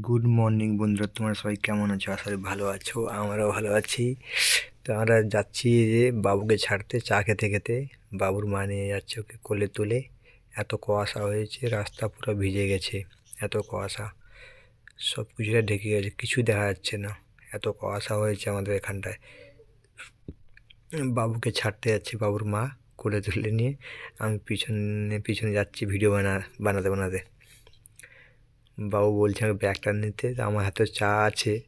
Good morning বন্ধুরা। তোমরা সবাই কেমন আছো? করি ভালো আছো, আমরাও ভালো আছি। তো আমরা যাচ্ছি যে বাবুকে ছাড়তে, চা খেতে খেতে। বাবুর মা নিয়ে যাচ্ছে ওকে কোলে তুলে। এত কুয়াশা হয়েছে, রাস্তা পুরো ভিজে গেছে, এত কুয়াশা। সব কিছুটা ঢেকে গেছে, কিছু দেখা যাচ্ছে না। এত কুয়াশা হয়েছে আমাদের এখানটায়। বাবুকে ছাড়তে যাচ্ছি, বাবুর মা কোলে তুলে নিয়ে। আমি পিছনে পিছনে যাচ্ছি, ভিডিও বানা, বানাতে বানাতে। বাবু বলছে আমাকে ব্যাগটা নিতে, তো আমার হাতে চা আছে।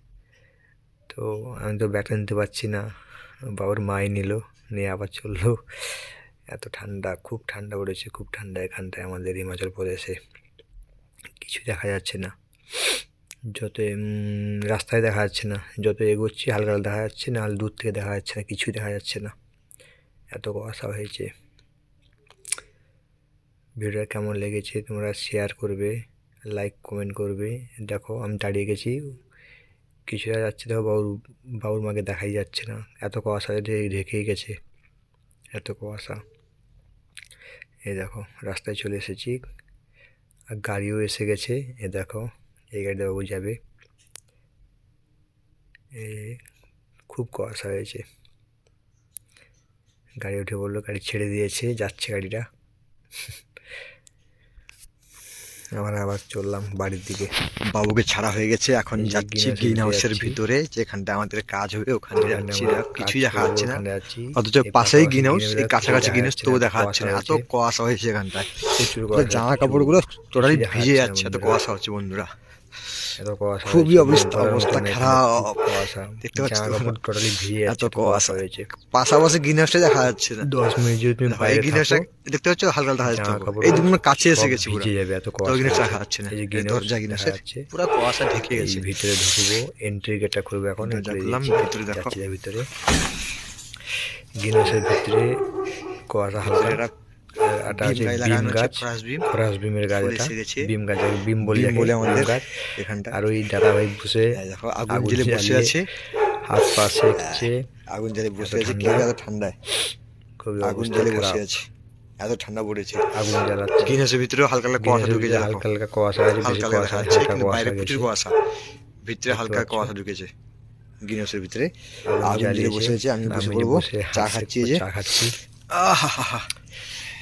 তো আমি তো ব্যাগটা নিতে পারছি না। বাবুর মাই নিল, নিয়ে আবার চলল। এত ঠান্ডা, খুব ঠান্ডা পড়েছে, খুব ঠান্ডা এখানটায় আমাদের হিমাচল প্রদেশে। কিছু দেখা যাচ্ছে না। যত রাস্তায় দেখা যাচ্ছে না। যত এগোচ্ছি, হালকা হালকা দেখা যাচ্ছে না দূর থেকে দেখা যাচ্ছে না কিছুই দেখা যাচ্ছে না। এত কুয়াশা হয়েছে। ভিডিওটা কেমন লেগেছে তোমরা শেয়ার করবে। লাইক কমেন্ট করবে। দেখো, আমি দাঁড়িয়ে গেছি। কিছুটা যাচ্ছে দেখো বাবুর বাবুর মাকে দেখাই যাচ্ছে না। এত কুয়াশা ঢেকেই গেছে। এত কুয়াশা। এই দেখো, রাস্তায় চলে এসেছি। আর গাড়িও এসে গেছে। এ দেখো, এই গাড়িতে বাবু যাবে। এ, খুব কুয়াশা হয়েছে। গাড়ি উঠে বলল গাড়ি ছেড়ে দিয়েছে, যাচ্ছে গাড়িটা। আমরা আবার চললাম বাড়ির দিকে। বাবুকে ছাড়া হয়ে গেছে এখন যাচ্ছি গ্রিন ভিতরে হাউসের ভিতরে যেখানটা আমাদের কাজ হবে ওখানে যাচ্ছি। কিছুই দেখা যাচ্ছে না। অথচ পাশেই গ্রিন হাউস এই কাছাকাছি গ্রিন হাউস তো তবু দেখা যাচ্ছে না। এত কুয়াশা হয়েছে। এখানটায়। জামা কাপড়গুলো টোটালি ভিজে যাচ্ছে এত কুয়াশা হচ্ছে বন্ধুরা। খুবই অবস্থা- অবস্থা খারাপ। দেখতে পাচ্ছ টোটালি এত কুয়াশা। হয়েছে পাশাপাশি গ্রিন হাউসটা দেখা যাচ্ছে না দশ মিনিট যদি তুমি দেখো, বাইরে গ্রিন দেখতে পাচ্ছ হালকা হালকা দেখা যাচ্ছে এই দুটো কাছে এসে গেছে পুরো যাবে এত কুয়াশা গ্রিন হাউস হয়েছে। দেখা যাচ্ছে না এই যে দরজা house গ্রিন দেখা হাউসের যাচ্ছে। পুরো কুয়াশা ঢেকে গেছে ভিতরে ঢুকবো এন্ট্রি গেটটা খুলবো এখন দিয়েছি। ভিতরে দেখো। ভিতরে গ্রিনহাউসের ভিতরে কুয়াশা হালকা আর আছে বিম গাছ ফরাস বিমের গাছ এটা বিম গাছ বিম বলি বিম যাকে, বলে আমাদের গাছ। এখানটা। আর ওই দাদা ভাই বসে দেখো আগুন জেলে বসে আছে। হাত পা সেকছে। আগুন জেলে বসে আছে কি ঠান্ডায়। খুবই আগুন জেলে বসে আছে এত ঠান্ডা পড়েছে। আগুন জ্বালাচ্ছে। গ্রিন হাউসের হালকা হালকা কুয়াশা ঢুকে ভিতরে যায় হালকা হালকা কুয়াশা আছে হালকা হালকা কুয়াশা আছে, হালকা কিন্তু বাইরে প্রচুর কুয়াশা। ভিতরে হালকা কুয়াশা ঢুকেছে গ্রিন হাউসের ভিতরে। আগুন আগুন বসে আছে আমি বসে পড়ব চা খাচ্ছি যে। চা খাচ্ছি। আহা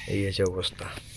এই আছে অবস্থা।